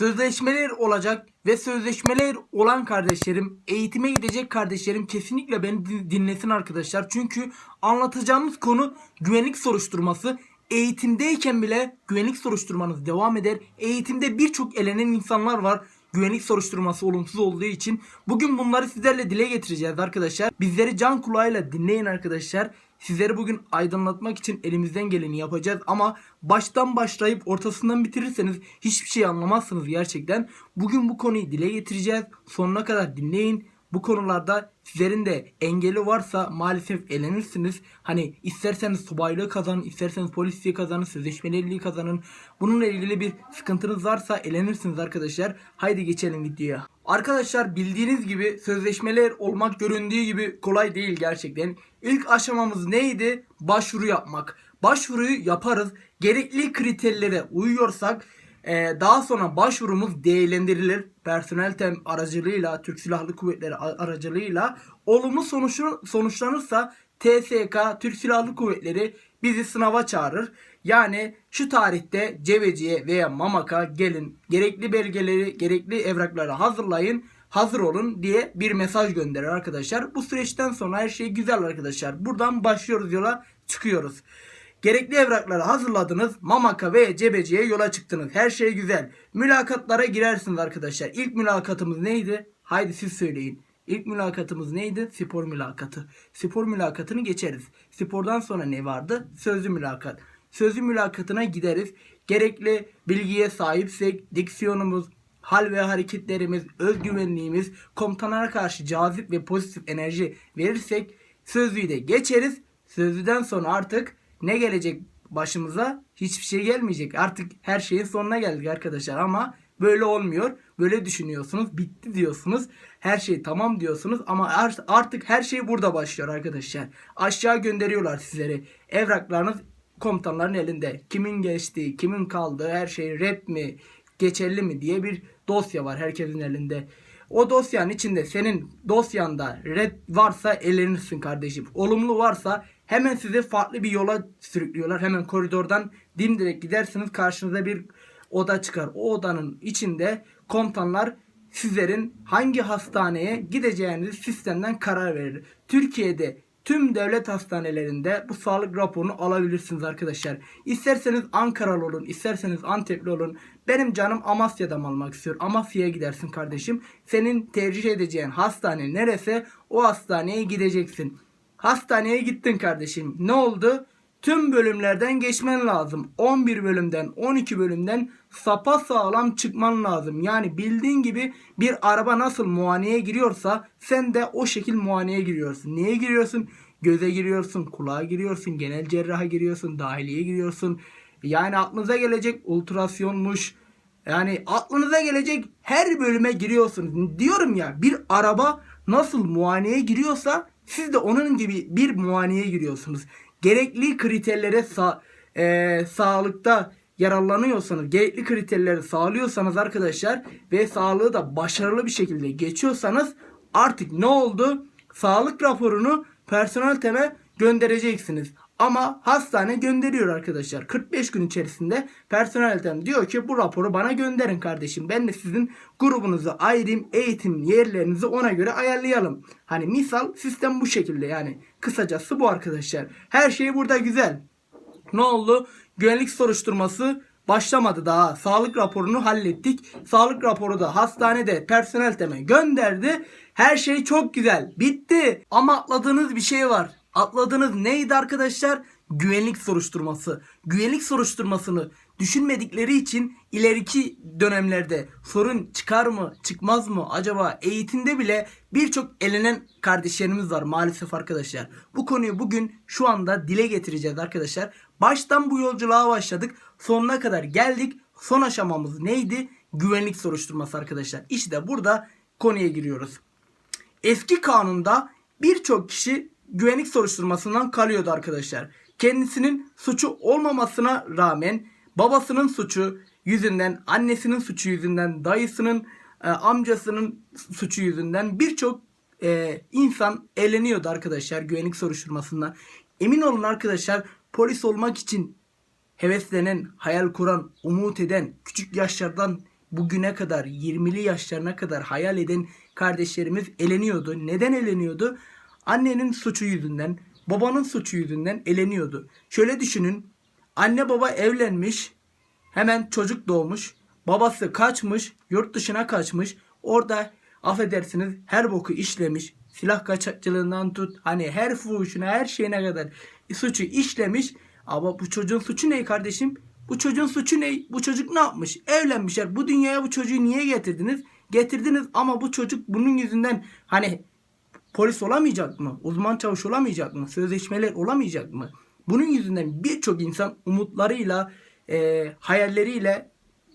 Sözleşmeler olacak ve sözleşmeler olan kardeşlerim, eğitime gidecek kardeşlerim kesinlikle beni din- dinlesin arkadaşlar. Çünkü anlatacağımız konu güvenlik soruşturması. Eğitimdeyken bile güvenlik soruşturmanız devam eder. Eğitimde birçok elenen insanlar var. Güvenlik soruşturması olumsuz olduğu için. Bugün bunları sizlerle dile getireceğiz arkadaşlar. Bizleri can kulağıyla dinleyin arkadaşlar. Sizleri bugün aydınlatmak için elimizden geleni yapacağız ama baştan başlayıp ortasından bitirirseniz hiçbir şey anlamazsınız gerçekten. Bugün bu konuyu dile getireceğiz. Sonuna kadar dinleyin. Bu konularda sizlerin de engeli varsa maalesef elenirsiniz. Hani isterseniz subaylığı kazanın, isterseniz polisliği kazanın, sözleşmeliliği kazanın. Bununla ilgili bir sıkıntınız varsa elenirsiniz arkadaşlar. Haydi geçelim videoya. Arkadaşlar bildiğiniz gibi sözleşmeler olmak göründüğü gibi kolay değil gerçekten. İlk aşamamız neydi? Başvuru yapmak. Başvuruyu yaparız. Gerekli kriterlere uyuyorsak ee, daha sonra başvurumuz değerlendirilir. Personel tem aracılığıyla, Türk Silahlı Kuvvetleri aracılığıyla olumlu sonuçlanırsa TSK, Türk Silahlı Kuvvetleri bizi sınava çağırır. Yani şu tarihte Cebeci'ye veya Mamak'a gelin, gerekli belgeleri, gerekli evrakları hazırlayın, hazır olun diye bir mesaj gönderir arkadaşlar. Bu süreçten sonra her şey güzel arkadaşlar. Buradan başlıyoruz yola çıkıyoruz. Gerekli evrakları hazırladınız. Mamaka ve Cebeci'ye yola çıktınız. Her şey güzel. Mülakatlara girersiniz arkadaşlar. İlk mülakatımız neydi? Haydi siz söyleyin. İlk mülakatımız neydi? Spor mülakatı. Spor mülakatını geçeriz. Spordan sonra ne vardı? Sözlü mülakat. Sözlü mülakatına gideriz. Gerekli bilgiye sahipsek diksiyonumuz, hal ve hareketlerimiz, özgüvenliğimiz, komutanlara karşı cazip ve pozitif enerji verirsek sözlüyü de geçeriz. Sözlüden sonra artık ne gelecek başımıza? Hiçbir şey gelmeyecek. Artık her şeyin sonuna geldik arkadaşlar ama böyle olmuyor. Böyle düşünüyorsunuz. Bitti diyorsunuz. Her şey tamam diyorsunuz ama art- artık her şey burada başlıyor arkadaşlar. Aşağı gönderiyorlar sizleri. Evraklarınız komutanların elinde. Kimin geçtiği, kimin kaldığı, her şey red mi, geçerli mi diye bir dosya var herkesin elinde. O dosyanın içinde senin dosyanda red varsa elenirsin kardeşim. Olumlu varsa hemen sizi farklı bir yola sürüklüyorlar. Hemen koridordan dimdirek gidersiniz karşınıza bir oda çıkar. O odanın içinde komutanlar sizlerin hangi hastaneye gideceğinizi sistemden karar verir. Türkiye'de tüm devlet hastanelerinde bu sağlık raporunu alabilirsiniz arkadaşlar. İsterseniz Ankaralı olun, isterseniz Antepli olun. Benim canım Amasya'dan almak istiyor. Amasya'ya gidersin kardeşim. Senin tercih edeceğin hastane neresi? O hastaneye gideceksin. Hastaneye gittin kardeşim. Ne oldu? Tüm bölümlerden geçmen lazım. 11 bölümden 12 bölümden sapa sağlam çıkman lazım. Yani bildiğin gibi bir araba nasıl muayeneye giriyorsa sen de o şekil muayeneye giriyorsun. Neye giriyorsun? Göze giriyorsun, kulağa giriyorsun, genel cerraha giriyorsun, dahiliye giriyorsun. Yani aklınıza gelecek ultrasyonmuş. Yani aklınıza gelecek her bölüme giriyorsunuz. Diyorum ya bir araba nasıl muayeneye giriyorsa siz de onun gibi bir muayeneye giriyorsunuz. Gerekli kriterlere sa e, sağlıkta yararlanıyorsanız, gerekli kriterleri sağlıyorsanız arkadaşlar ve sağlığı da başarılı bir şekilde geçiyorsanız artık ne oldu? Sağlık raporunu personel teme göndereceksiniz. Ama hastane gönderiyor arkadaşlar. 45 gün içerisinde personel tem diyor ki bu raporu bana gönderin kardeşim. Ben de sizin grubunuzu ayırayım, eğitim yerlerinizi ona göre ayarlayalım. Hani misal sistem bu şekilde yani. Kısacası bu arkadaşlar. Her şey burada güzel. Ne oldu? Güvenlik soruşturması başlamadı daha. Sağlık raporunu hallettik. Sağlık raporu da hastanede personel teme gönderdi. Her şey çok güzel. Bitti. Ama atladığınız bir şey var. Atladığınız neydi arkadaşlar? Güvenlik soruşturması. Güvenlik soruşturmasını düşünmedikleri için ileriki dönemlerde sorun çıkar mı, çıkmaz mı? Acaba eğitimde bile birçok elenen kardeşlerimiz var maalesef arkadaşlar. Bu konuyu bugün şu anda dile getireceğiz arkadaşlar. Baştan bu yolculuğa başladık. Sonuna kadar geldik. Son aşamamız neydi? Güvenlik soruşturması arkadaşlar. İşte burada konuya giriyoruz. Eski kanunda birçok kişi güvenlik soruşturmasından kalıyordu arkadaşlar. Kendisinin suçu olmamasına rağmen babasının suçu yüzünden, annesinin suçu yüzünden, dayısının, e, amcasının suçu yüzünden birçok e, insan eğleniyordu arkadaşlar güvenlik soruşturmasından. Emin olun arkadaşlar polis olmak için heveslenen, hayal kuran, umut eden, küçük yaşlardan bugüne kadar 20'li yaşlarına kadar hayal eden kardeşlerimiz eleniyordu. Neden eleniyordu? Annenin suçu yüzünden, babanın suçu yüzünden eleniyordu. Şöyle düşünün. Anne baba evlenmiş, hemen çocuk doğmuş, babası kaçmış, yurt dışına kaçmış. Orada affedersiniz her boku işlemiş. Silah kaçakçılığından tut hani her fuhuşuna her şeyine kadar suçu işlemiş. Ama bu çocuğun suçu ne kardeşim? Bu çocuğun suçu ne? Bu çocuk ne yapmış? Evlenmişler. Bu dünyaya bu çocuğu niye getirdiniz? Getirdiniz ama bu çocuk bunun yüzünden hani polis olamayacak mı? Uzman çavuş olamayacak mı? Sözleşmeler olamayacak mı? Bunun yüzünden birçok insan umutlarıyla, e, hayalleriyle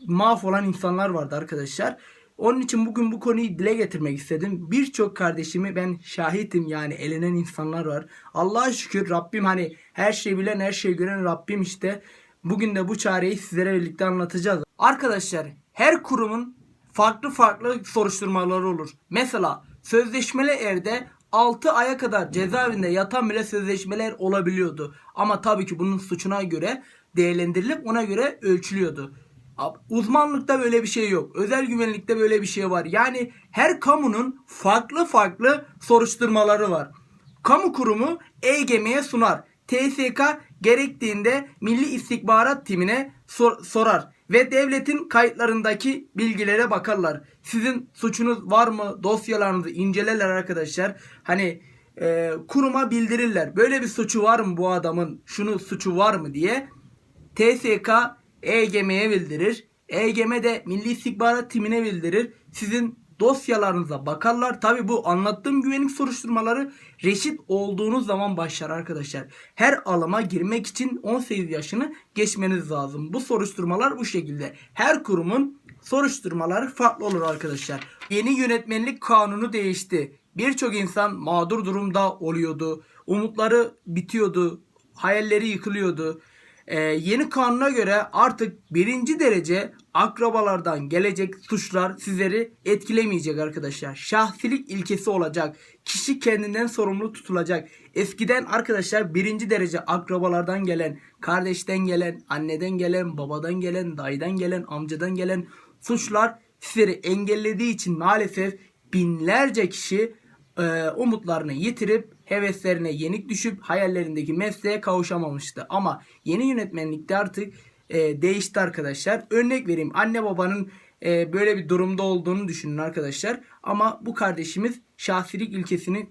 mahvolan insanlar vardı arkadaşlar. Onun için bugün bu konuyu dile getirmek istedim. Birçok kardeşimi ben şahitim yani elenen insanlar var. Allah'a şükür Rabbim hani her şeyi bilen her şeyi gören Rabbim işte. Bugün de bu çareyi sizlere birlikte anlatacağız. Arkadaşlar her kurumun farklı farklı soruşturmaları olur. Mesela sözleşmeli erde 6 aya kadar cezaevinde yatan bile sözleşmeler olabiliyordu. Ama tabii ki bunun suçuna göre değerlendirilip ona göre ölçülüyordu. Uzmanlıkta böyle bir şey yok. Özel güvenlikte böyle bir şey var. Yani her kamunun farklı farklı soruşturmaları var. Kamu kurumu EGM'ye sunar. TSK gerektiğinde Milli İstihbarat Timine sor- sorar ve devletin kayıtlarındaki bilgilere bakarlar. Sizin suçunuz var mı? Dosyalarınızı incelerler arkadaşlar. Hani e, kuruma bildirirler. Böyle bir suçu var mı bu adamın? Şunu suçu var mı diye. TSK EGM'ye bildirir. EGM de Milli İstihbarat Timine bildirir. Sizin dosyalarınıza bakarlar. Tabi bu anlattığım güvenlik soruşturmaları reşit olduğunuz zaman başlar arkadaşlar. Her alıma girmek için 18 yaşını geçmeniz lazım. Bu soruşturmalar bu şekilde. Her kurumun soruşturmaları farklı olur arkadaşlar. Yeni yönetmenlik kanunu değişti. Birçok insan mağdur durumda oluyordu. Umutları bitiyordu. Hayalleri yıkılıyordu. Ee, yeni kanuna göre artık birinci derece akrabalardan gelecek suçlar sizleri etkilemeyecek arkadaşlar. Şahsilik ilkesi olacak. Kişi kendinden sorumlu tutulacak. Eskiden arkadaşlar birinci derece akrabalardan gelen, kardeşten gelen, anneden gelen, babadan gelen, dayıdan gelen, amcadan gelen suçlar sizleri engellediği için maalesef binlerce kişi e, umutlarını yitirip heveslerine yenik düşüp hayallerindeki mesleğe kavuşamamıştı. Ama yeni yönetmenlikte artık e, değişti arkadaşlar. Örnek vereyim anne babanın e, böyle bir durumda olduğunu düşünün arkadaşlar. Ama bu kardeşimiz şahsilik ilkesini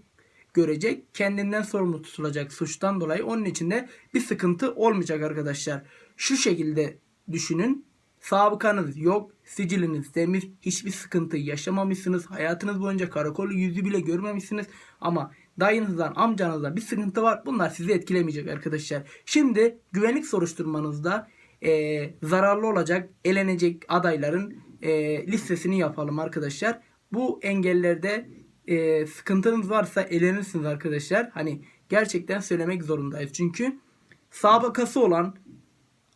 görecek. Kendinden sorumlu tutulacak suçtan dolayı. Onun için de bir sıkıntı olmayacak arkadaşlar. Şu şekilde düşünün. Sabıkanız yok, siciliniz temiz, hiçbir sıkıntı yaşamamışsınız. Hayatınız boyunca karakol yüzü bile görmemişsiniz. Ama dayınızdan, amcanızdan bir sıkıntı var. Bunlar sizi etkilemeyecek arkadaşlar. Şimdi güvenlik soruşturmanızda e, zararlı olacak, elenecek adayların e, listesini yapalım arkadaşlar. Bu engellerde e, sıkıntınız varsa elenirsiniz arkadaşlar. Hani gerçekten söylemek zorundayız. Çünkü sabıkası olan,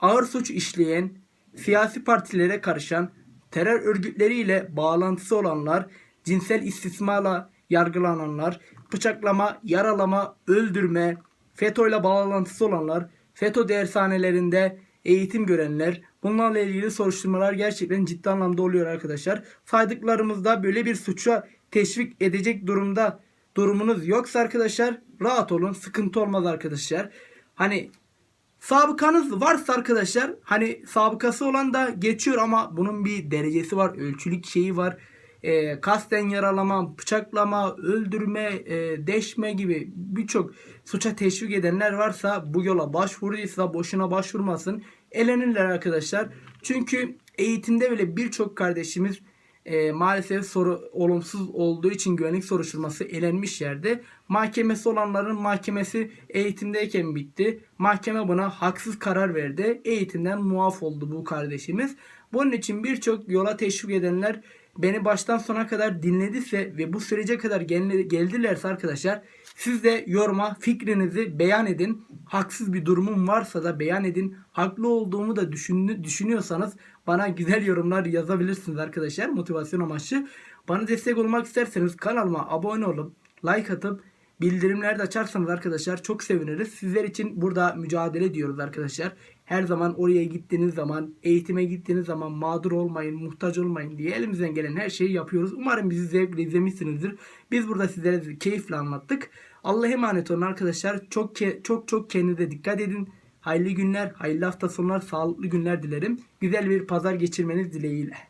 ağır suç işleyen, siyasi partilere karışan, terör örgütleriyle bağlantısı olanlar, cinsel istismarla yargılananlar, bıçaklama, yaralama, öldürme, FETÖ'yle bağlantısı olanlar, FETÖ dershanelerinde eğitim görenler, bunlarla ilgili soruşturmalar gerçekten ciddi anlamda oluyor arkadaşlar. Saydıklarımızda böyle bir suça teşvik edecek durumda durumunuz yoksa arkadaşlar rahat olun sıkıntı olmaz arkadaşlar. Hani Sabıkanız varsa arkadaşlar hani sabıkası olan da geçiyor ama bunun bir derecesi var. Ölçülük şeyi var. E, kasten yaralama, bıçaklama, öldürme, e, deşme gibi birçok suça teşvik edenler varsa bu yola başvurduysa boşuna başvurmasın. Elenirler arkadaşlar. Çünkü eğitimde bile birçok kardeşimiz e, maalesef soru olumsuz olduğu için güvenlik soruşturması elenmiş yerde. Mahkemesi olanların mahkemesi eğitimdeyken bitti. Mahkeme buna haksız karar verdi. Eğitimden muaf oldu bu kardeşimiz. Bunun için birçok yola teşvik edenler beni baştan sona kadar dinlediyse ve bu sürece kadar gel- geldilerse arkadaşlar siz de yoruma fikrinizi beyan edin. Haksız bir durumum varsa da beyan edin. Haklı olduğumu da düşün, düşünüyorsanız bana güzel yorumlar yazabilirsiniz arkadaşlar motivasyon amaçlı. Bana destek olmak isterseniz kanalıma abone olup like atıp bildirimleri de açarsanız arkadaşlar çok seviniriz. Sizler için burada mücadele ediyoruz arkadaşlar. Her zaman oraya gittiğiniz zaman, eğitime gittiğiniz zaman mağdur olmayın, muhtaç olmayın diye elimizden gelen her şeyi yapıyoruz. Umarım bizi zevkle izlemişsinizdir. Biz burada sizlere keyifle anlattık. Allah'a emanet olun arkadaşlar. Çok çok çok kendinize dikkat edin. Hayırlı günler, hayırlı hafta sonlar, sağlıklı günler dilerim. Güzel bir pazar geçirmeniz dileğiyle.